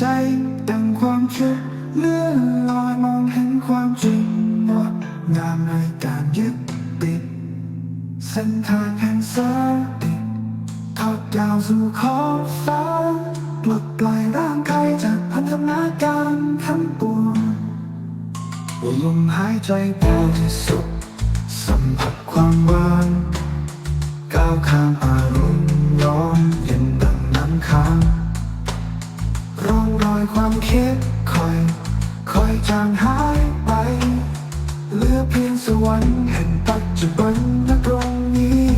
ใจดังความคิดเลื่อนลอยมองเห็นความจริงงดงามในการยึดติด เส้นทางแห่งสติทอดยาวสู่ขอบฟ้าปลดปล่อยร่างกายจากพันธนาการทั้งปวงลมหายใจบริสุทธิ์สัมผัสความหวานก้าวข้ามอารม วรรค์แห่งปัจจุบันณตรงนี้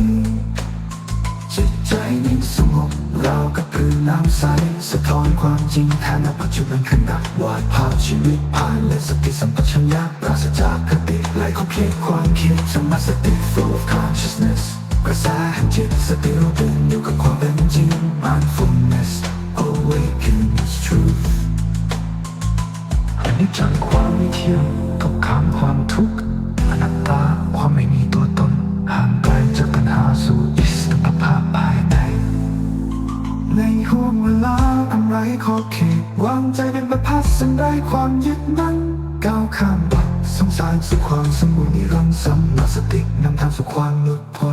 จิตใจนิ่งสงบเราวกับพื้นน้ำใสสะท้อนความจริงแทนณปัจจุบันขณะวาดภาพชีวิตผ่านและสติสัมปชัญญะปราศจากคติไหลของเพียงความคิดสมาสติ full of consciousness กระแสแห่งจิตสติรู้ตื่นอยู่กับความเป็นจริง mindfulness awakens truth อนิจจังความไม่เที่ยงตกค้างความทุกข์ ขอบเขตวางใจเป็นประพัดสันได้ความยึดมั่นก้าวข้ามบัดสงสารสู่ความสมบูรณ์นิรันดร์สัมมาสตินำทางสู่ความหลุดพ้น